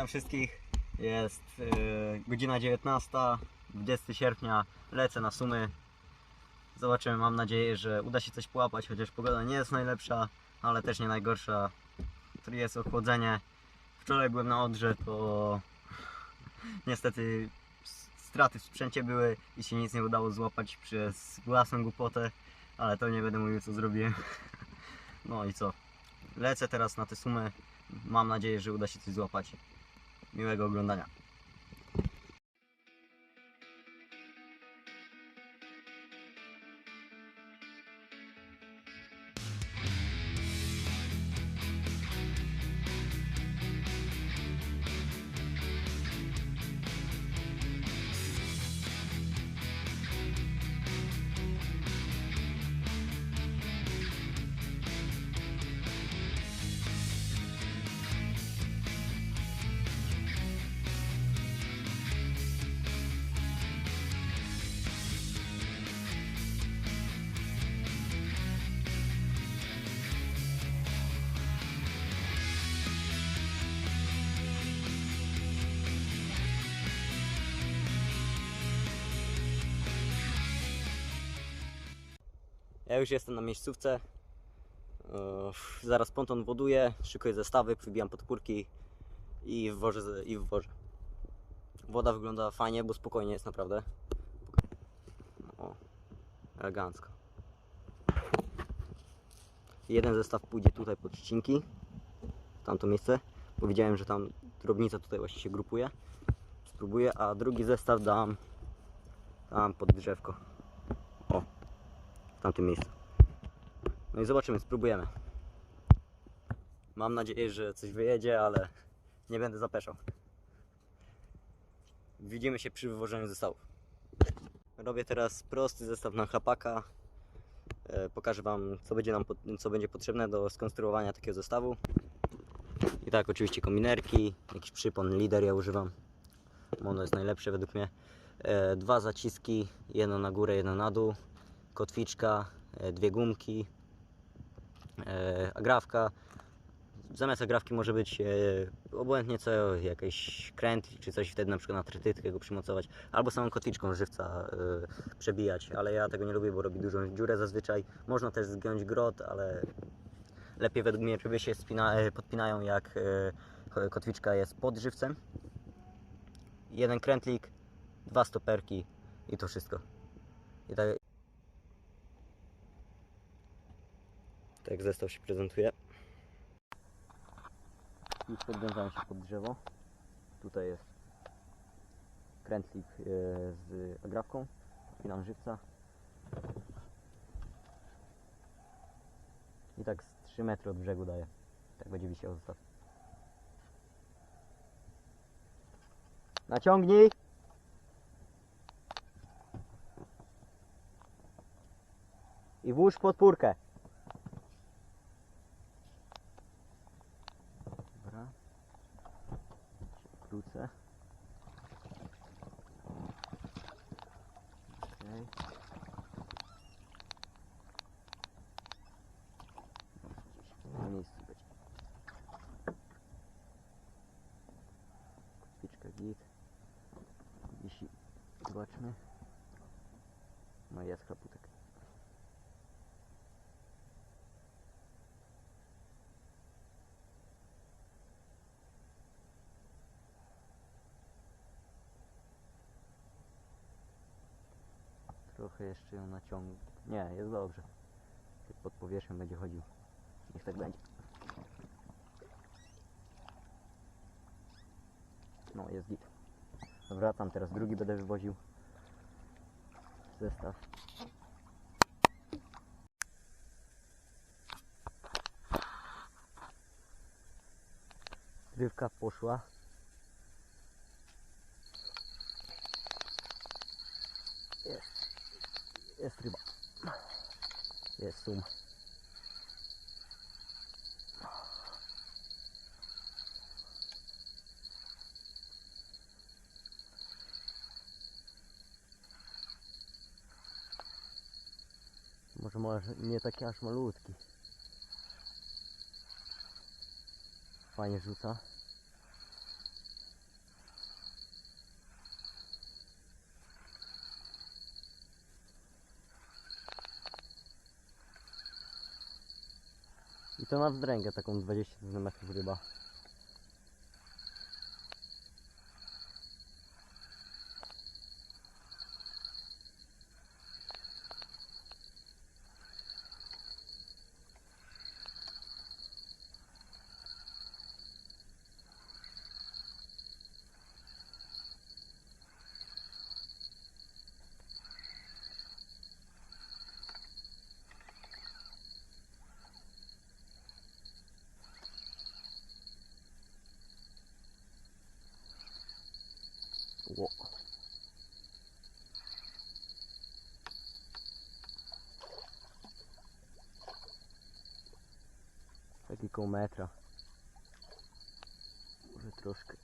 witam wszystkich. Jest yy, godzina 19, 20 sierpnia. Lecę na sumy. Zobaczymy, mam nadzieję, że uda się coś połapać, chociaż pogoda nie jest najlepsza, ale też nie najgorsza. Tu jest ochłodzenie. Wczoraj byłem na Odrze, to niestety straty w sprzęcie były i się nic nie udało złapać przez własną głupotę, ale to nie będę mówił co zrobiłem. No i co? Lecę teraz na te sumy. Mam nadzieję, że uda się coś złapać. Miłego oglądania. Ja już jestem na miejscówce. Eee, Zaraz ponton woduję, szykuję zestawy, przybijam podpórki i wwożę. I wwożę. Woda wygląda fajnie, bo spokojnie jest naprawdę. O, elegancko. Jeden zestaw pójdzie tutaj pod ścinki, w tamto miejsce, bo widziałem, że tam drobnica tutaj właśnie się grupuje. Spróbuję, a drugi zestaw dam tam pod drzewko. W tamtym miejscu. No i zobaczymy, spróbujemy. Mam nadzieję, że coś wyjedzie, ale nie będę zapeszał. Widzimy się przy wywożeniu zestawów. Robię teraz prosty zestaw na chapaka. E, Pokażę Wam, co będzie nam co będzie potrzebne do skonstruowania takiego zestawu. I tak, oczywiście kominerki, jakiś przypon, lider ja używam. Mono jest najlepsze według mnie. E, Dwa zaciski, jedno na górę, jedno na dół. Kotwiczka, e, dwie gumki, e, agrafka. Zamiast agrafki może być e, obojętnie co, jakiś kręt czy coś wtedy na przykład na trytytkę go przymocować, albo samą kotwiczką żywca przebijać, ale ja tego nie lubię, bo robi dużą dziurę zazwyczaj. Można też zgiąć grot, ale lepiej według mnie ryby się spina, podpinają jak kotwiczka jest pod żywcem. Jeden krętlik, dwa stoperki i to wszystko. I tak, tak zestaw się prezentuje. Już podwiązałem się pod drzewo. Tutaj jest krętlik e, z agrafką. Wpinam żywca. I tak z 3 metry od brzegu daję. Tak będzie wisiał zestaw. Naciągnij! I włóż podpórkę. Krócę. Okej. Na miejscu będzie. Kotwiczka git. Wisi. Zobaczmy. No jest Trochę jeszcze ją naciągnę. Nie, jest dobrze. Pod powierzchnią będzie chodził. Niech tak będzie. No, jest git. Wracam, teraz drugi będę wywoził. Zestaw. Rybka poszła. Jest. Jest ryba. Jest sum. Może, może nie taki aż malutki. Fajnie rzuca. To na wzdręgę taką 20 cm ryba. Taki koło metra. Może troszkę.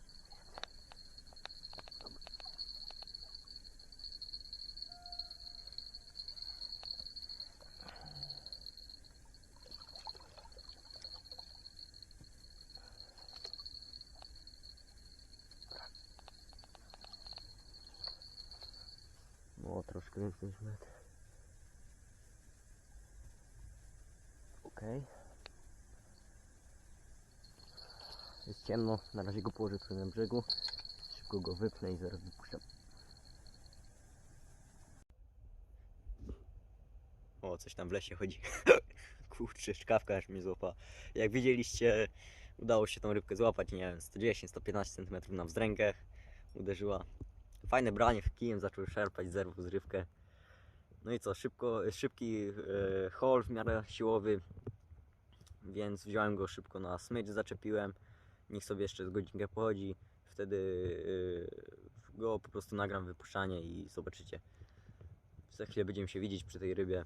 No, troszkę więcej niż metr. Okej. Jest ciemno, na razie go położę tutaj na brzegu. Szybko go wypnę i zaraz wypuszczam. O, coś tam w lesie chodzi. Kurczę, szkawka aż mnie złapała. Jak widzieliście, udało się tą rybkę złapać, nie wiem, 110-115 cm na wzdręgę. Uderzyła Fajne branie, kijem zaczął szarpać, zerwał zrywkę. No i co, szybko, szybki e, haul w miarę siłowy, więc wziąłem go szybko na smycz, zaczepiłem. Niech sobie jeszcze z godzinkę pochodzi, wtedy e, go po prostu nagram wypuszczanie i zobaczycie. Za chwilę będziemy się widzieć przy tej rybie.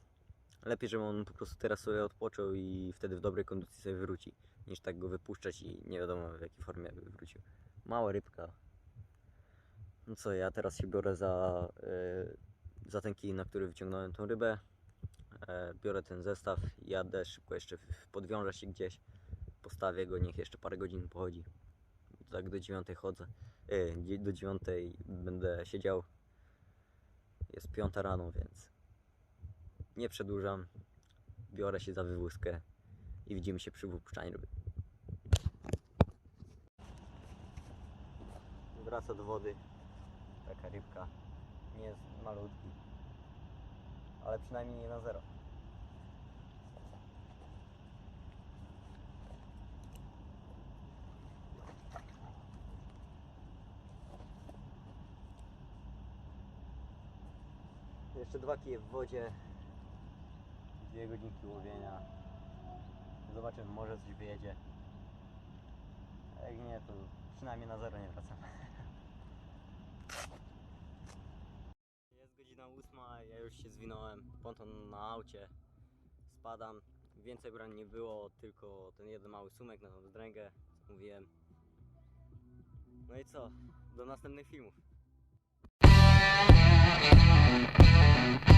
Lepiej, żeby on po prostu teraz sobie odpoczął i wtedy w dobrej kondycji sobie wróci, niż tak go wypuszczać i nie wiadomo w jakiej formie by wrócił. Mała rybka, no co, ja teraz się biorę za, y, za ten kij, na który wyciągnąłem tą rybę. E, biorę ten zestaw, jadę szybko jeszcze podwiążę się gdzieś, postawię go, niech jeszcze parę godzin pochodzi. Tak do dziewiątej chodzę. Dzie- do dziewiątej będę siedział. Jest piąta rano, więc nie przedłużam. Biorę się za wywózkę i widzimy się przy wypuszczaniu. Wraca do wody taka rybka. Nie jest malutki. Ale przynajmniej nie na zero. Jeszcze dwa kije w wodzie. Dwie godzinki łowienia. Zobaczymy, może coś wyjedzie. Jak nie, to przynajmniej na zero nie wracam. Jest godzina ósma, ja już się zwinąłem, ponton na aucie, spadam. Więcej brań nie było, tylko ten jeden mały sumek na tą wzdręgę, co mówiłem. No i co? Do następnych filmów. Thank you.